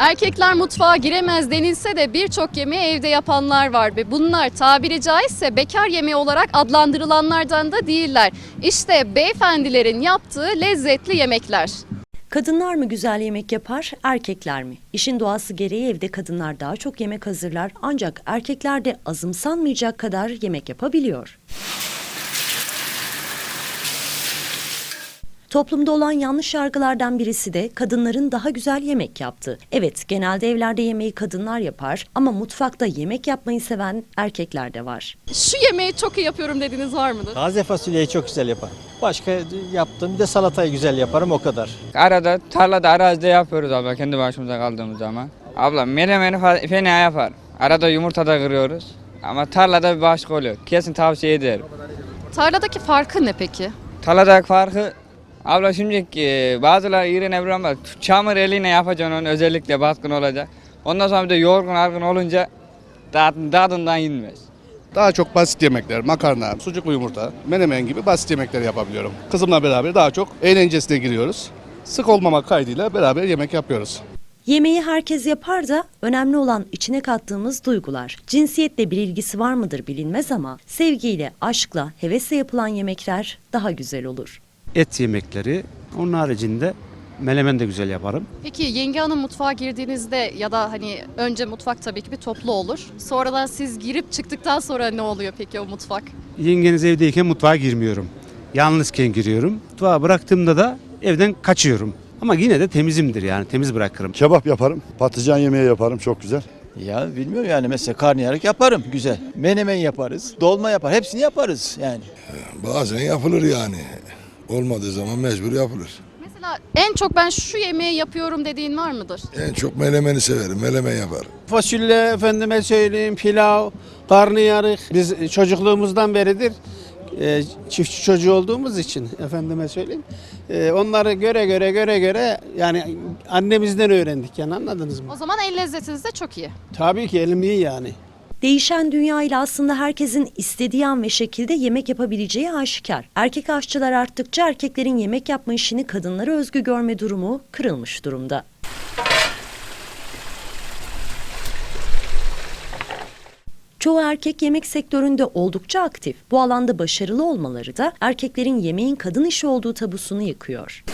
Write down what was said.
Erkekler mutfağa giremez denilse de birçok yemeği evde yapanlar var ve bunlar tabiri caizse bekar yemeği olarak adlandırılanlardan da değiller. İşte beyefendilerin yaptığı lezzetli yemekler. Kadınlar mı güzel yemek yapar, erkekler mi? İşin doğası gereği evde kadınlar daha çok yemek hazırlar ancak erkekler de azımsanmayacak kadar yemek yapabiliyor. Toplumda olan yanlış yargılardan birisi de kadınların daha güzel yemek yaptığı. Evet, genelde evlerde yemeği kadınlar yapar ama mutfakta yemek yapmayı seven erkekler de var. Şu yemeği çok iyi yapıyorum dediğiniz var mıdır? Taze fasulyeyi çok güzel yaparım. Başka yaptığım bir de salatayı güzel yaparım o kadar. Arada tarlada arazide yapıyoruz abla kendi başımıza kaldığımız zaman. Abla menemeni fena yapar. Arada yumurta da kırıyoruz. Ama tarlada bir başka oluyor. Kesin tavsiye ederim. Tarladaki farkı ne peki? Tarladaki farkı abla şimdi e, bazıları iğrenebilir ama çamur eliyle yapacaksın onu özellikle baskın olacak. Ondan sonra bir de yorgun argın olunca tadın- tadından yenmez. Daha çok basit yemekler, makarna, sucuklu yumurta, menemen gibi basit yemekler yapabiliyorum. Kızımla beraber daha çok eğlencesine giriyoruz. Sık olmamak kaydıyla beraber yemek yapıyoruz. Yemeği herkes yapar da önemli olan içine kattığımız duygular. Cinsiyetle bir ilgisi var mıdır bilinmez ama sevgiyle, aşkla, hevesle yapılan yemekler daha güzel olur. Et yemekleri. Onun haricinde melemen de güzel yaparım. Peki yenge hanım mutfağa girdiğinizde ya da hani önce mutfak tabii ki bir toplu olur. Sonradan siz girip çıktıktan sonra ne oluyor peki o mutfak? Yengeniz evdeyken mutfağa girmiyorum. Yalnızken giriyorum. Mutfağa bıraktığımda da evden kaçıyorum. Ama yine de temizimdir yani temiz bırakırım. Kebap yaparım, patlıcan yemeği yaparım çok güzel. Ya bilmiyorum yani mesela karnıyarık yaparım güzel. Menemen yaparız, dolma yapar. Hepsini yaparız yani. Bazen yapılır yani. Olmadığı zaman mecbur yapılır. Mesela en çok ben şu yemeği yapıyorum dediğin var mıdır? En çok melemeni severim, melemen yaparım. Fasulye efendime söyleyeyim, pilav, karnıyarık. Biz çocukluğumuzdan beridir e, çiftçi çocuğu olduğumuz için efendime söyleyeyim. e, onları göre göre göre göre yani annemizden öğrendik yani anladınız mı? O zaman el lezzetiniz de çok iyi. Tabii ki elim iyi yani. Değişen dünya ile aslında herkesin istediği an ve şekilde yemek yapabileceği aşikar. Erkek aşçılar arttıkça erkeklerin yemek yapma işini kadınlara özgü görme durumu kırılmış durumda. Çoğu erkek yemek sektöründe oldukça aktif. Bu alanda başarılı olmaları da erkeklerin yemeğin kadın işi olduğu tabusunu yıkıyor.